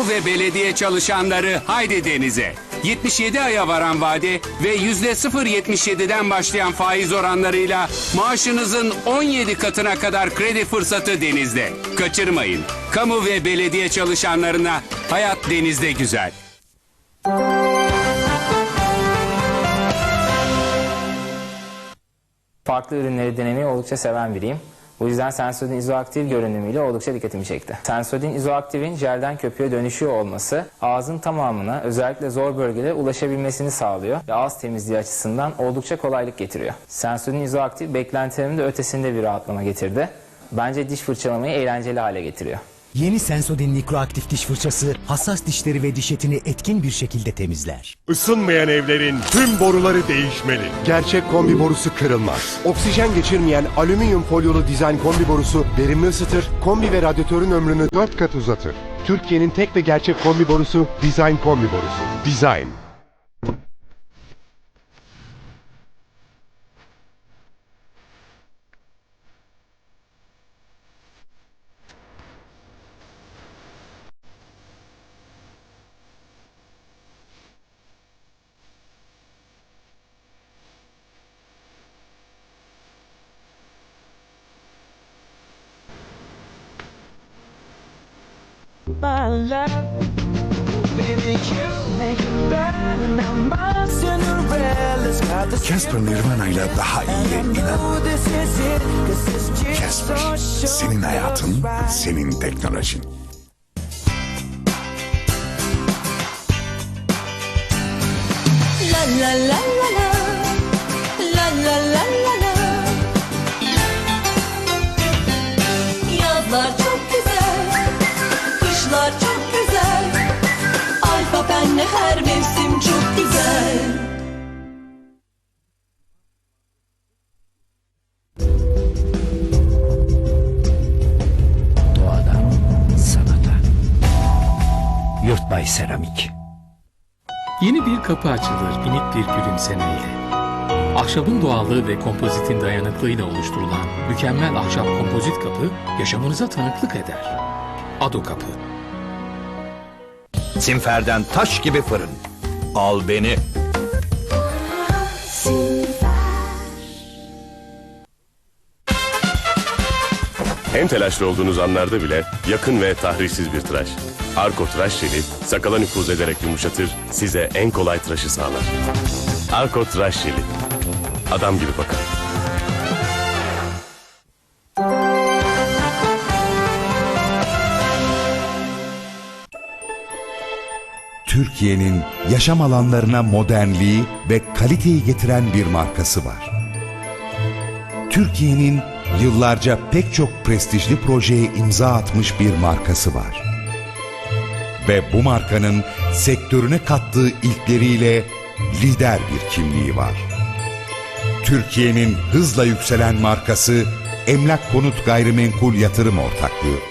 Kamu ve belediye çalışanları haydi denize. 77 aya varan vade ve %0.77'den başlayan faiz oranlarıyla maaşınızın 17 katına kadar kredi fırsatı denizde. Kaçırmayın. Kamu ve belediye çalışanlarına hayat denizde güzel. Farklı ürünleri denemeyi oldukça seven biriyim. Bu yüzden Sensodyne izoaktif görünümüyle oldukça dikkatimi çekti. Sensodyne izoaktifin jelden köpüğe dönüşüyor olması ağzın tamamına özellikle zor bölgelere ulaşabilmesini sağlıyor ve ağız temizliği açısından oldukça kolaylık getiriyor. Sensodyne izoaktif beklentilerimin de ötesinde bir rahatlama getirdi. Bence diş fırçalamayı eğlenceli hale getiriyor. Yeni Sensodyne mikroaktif diş fırçası hassas dişleri ve diş etini etkin bir şekilde temizler. Isınmayan evlerin tüm boruları değişmeli. Gerçek kombi borusu kırılmaz. Oksijen geçirmeyen alüminyum folyolu dizayn kombi borusu verimli ısıtır, kombi ve radyatörün ömrünü 4 kat uzatır. Türkiye'nin tek ve gerçek kombi borusu Design kombi borusu. Design. Got the Casper Nirvana ile daha iyiye inan. Casper, senin hayatın, senin teknolojin. La la la la La Kışlar çok güzel Alfa benle her mevsim çok güzel Doğadan sanata. Yurtbay Seramik. Yeni bir kapı açılır minik bir gülümsemeyle. Ahşabın doğallığı ve kompozitin dayanıklılığıyla oluşturulan mükemmel ahşap kompozit kapı yaşamınıza tanıklık eder. Ado Kapı. Simfer'den taş gibi fırın. Al beni. En telaşlı olduğunuz anlarda bile yakın ve tahrişsiz bir tıraş. Arko tıraş jeli sakala nüfuz ederek yumuşatır, size en kolay tıraşı sağlar. Arko tıraş jeli. Adam gibi bakın. Türkiye'nin yaşam alanlarına modernliği ve kaliteyi getiren bir markası var. Türkiye'nin yıllarca pek çok prestijli projeye imza atmış bir markası var. Ve bu markanın sektörüne kattığı ilkleriyle lider bir kimliği var. Türkiye'nin hızla yükselen markası Emlak Konut Gayrimenkul Yatırım Ortaklığı.